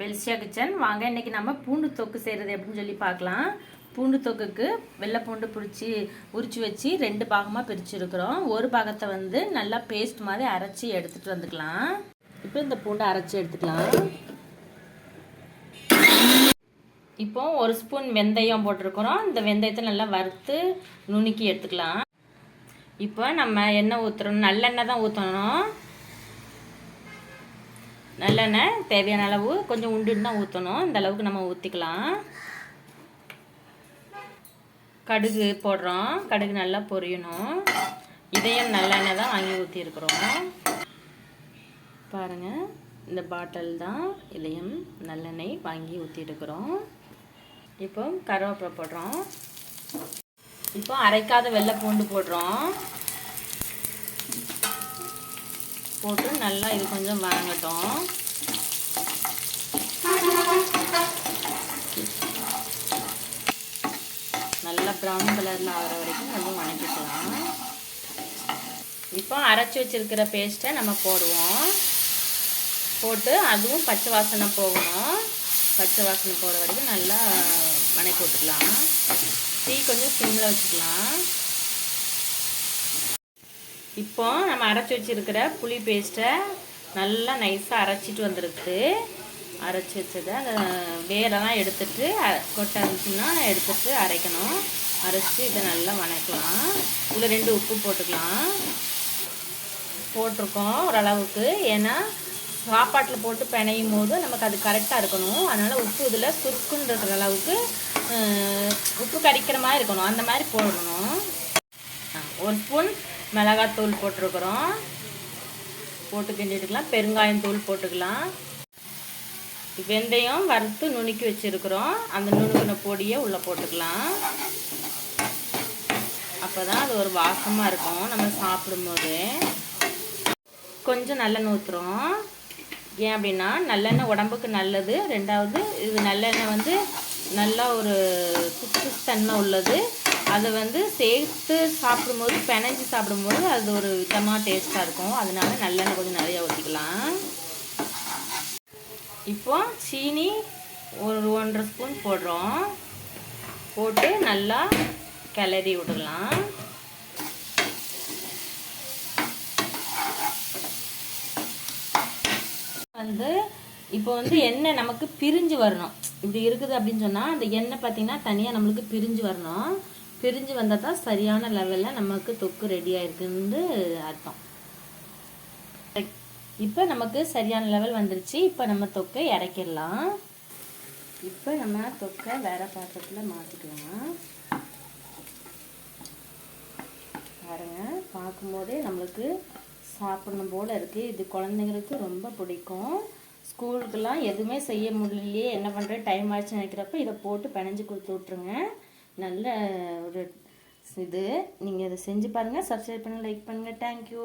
பெல்ஷியா kitchen. வாங்க இன்னைக்கு நம்ம பூண்டு தொக்கு செய்கிறது எப்படின்னு சொல்லி பார்க்கலாம். பூண்டு தொக்குக்கு வெள்ளை பூண்டு பிடிச்சி உரிச்சு வச்சு ரெண்டு பாகமாக பிரிச்சுருக்குறோம். ஒரு பாகத்தை வந்து நல்லா பேஸ்ட் மாதிரி அரைச்சி எடுத்துகிட்டு வந்துக்கலாம். இப்போ இந்த பூண்டை அரைச்சி எடுத்துக்கலாம். இப்போ ஒரு ஸ்பூன் வெந்தயம் போட்டிருக்கிறோம். இந்த வெந்தயத்தை நல்லா வறுத்து நுணுக்கி எடுத்துக்கலாம். இப்போ நம்ம எண்ணெய் ஊற்றுறோம் நல்லெண்ணெய் தான் ஊற்றணும் நல்லெண்ணெய் தேவையான அளவு கொஞ்சம் உண்டுன்னு தான் ஊற்றணும் இந்த அளவுக்கு நம்ம ஊற்றிக்கலாம் கடுகு போடுறோம். கடுகு நல்லா பொரியணும். இதையும் நல்லெண்ணெய் தான் வாங்கி ஊற்றிருக்குறோம் பாருங்கள் இந்த பாட்டில் தான் இதையும் நல்லெண்ணெய் வாங்கி ஊற்றிட்டுருக்குறோம் இப்போ கருவேப்பிலை போடுறோம். இப்போ அரைக்காத வெள்ளை பூண்டு போடுறோம். போட்டு நல்லா இது கொஞ்சம் வாங்கட்டும் நல்லா ப்ரௌன் கலரில் ஆகிற வரைக்கும் கொஞ்சம் வணக்கிக்கலாம். இப்போ அரைச்சி வச்சிருக்கிற பேஸ்ட்டை நம்ம போடுவோம். போட்டு அதுவும் பச்சை வாசனை போகணும். பச்சை வாசனை போகிற வரைக்கும் நல்லா வணக்கி விட்டுக்கலாம். டீ கொஞ்சம் சிம்மில் வச்சுக்கலாம். இப்போ நம்ம அரைச்சி வச்சிருக்கிற புளி பேஸ்ட்டை நல்லா நைஸாக அரைச்சிட்டு வந்துருக்கு. அரைச்சி வச்சதை அந்த வேரெல்லாம் எடுத்துட்டு அ- கொட்டை இருந்துச்சுன்னா எடுத்துட்டு அரைக்கணும். அரைச்சி இதை நல்லா வணக்கலாம். இதில் ரெண்டு உப்பு போட்டுக்கலாம். போட்டிருக்கோம் ஓரளவுக்கு. ஏன்னா சாப்பாட்டில் போட்டு பிணையும் போது நமக்கு அது கரெக்டாக இருக்கணும். அதனால் உப்பு இதில் சுருக்குன்னு இருக்கிற அளவுக்கு உப்பு கறிக்கிற மாதிரி இருக்கணும். அந்த மாதிரி போடணும். ஒரு ஸ்பூன் மிளகாத்தூள் போட்டிருக்கிறோம். போட்டு கிண்டிட்டுக்கலாம். பெருங்காயம் தூள் போட்டுக்கலாம். வெந்தயம் வறுத்து நுணுக்கி வச்சுருக்குறோம். அந்த நுணுக்கின பொடியை உள்ளே போட்டுக்கலாம். அப்போ தான் அது ஒரு வாசமாக இருக்கும். நம்ம சாப்பிடும்போது. கொஞ்சம் நல்லெண்ணெய் ஊற்றுறோம் ஏன் அப்படின்னா நல்லெண்ணெய் உடம்புக்கு நல்லது. ரெண்டாவது இது நல்லெண்ணெய் வந்து நல்லா ஒரு குத்து தன்மை உள்ளது. அதை வந்து சேர்த்து சாப்பிடும்போது பிணைஞ்சு சாப்பிடும்போது அது ஒரு விதமாக டேஸ்ட்டாக இருக்கும். அதனால நல்லெண்ணெய் கொஞ்சம் நிறைய ஊற்றிக்கலாம் இப்போ சீனி ஒரு ஒன்றரை ஸ்பூன் போடுறோம். போட்டு நல்லா கிளறி விடலாம். வந்து இப்போ வந்து எண்ணெய் நமக்கு பிரிஞ்சு வரணும். இப்படி இருக்குது அப்படின்னு சொன்னால் அந்த எண்ணெய் பார்த்தீங்கன்னா தனியாக நம்மளுக்கு பிரிஞ்சு வரணும். பிரிஞ்சு வந்தால் தான் சரியான லெவலில் நமக்கு தொக்கு ரெடி ஆயிருக்குன்னு அர்த்தம். இப்போ நமக்கு சரியான லெவல் வந்துருச்சு. இப்போ நம்ம தொக்கை இறக்கிடலாம். இப்போ நம்ம தொக்கை வேற பாத்திரத்தில் மாற்றிக்கலாம் பாருங்க பார்க்கும்போதே நம்மளுக்கு சாப்பிடணும் போல் இருக்குது இது குழந்தைங்களுக்கு ரொம்ப பிடிக்கும். ஸ்கூலுக்கெல்லாம் எதுவுமே செய்ய முடியலையே. என்ன பண்ணுறது டைம் ஆயிடுச்சு நினைக்கிறப்ப இதை போட்டு பிணைஞ்சு கொடுத்து விட்ருங்க நல்ல ஒரு இது. நீங்கள் இதை செஞ்சு பாருங்கள் சப்ஸ்கிரைப் பண்ணுங்கள் லைக் பண்ணுங்கள் தேங்க்யூ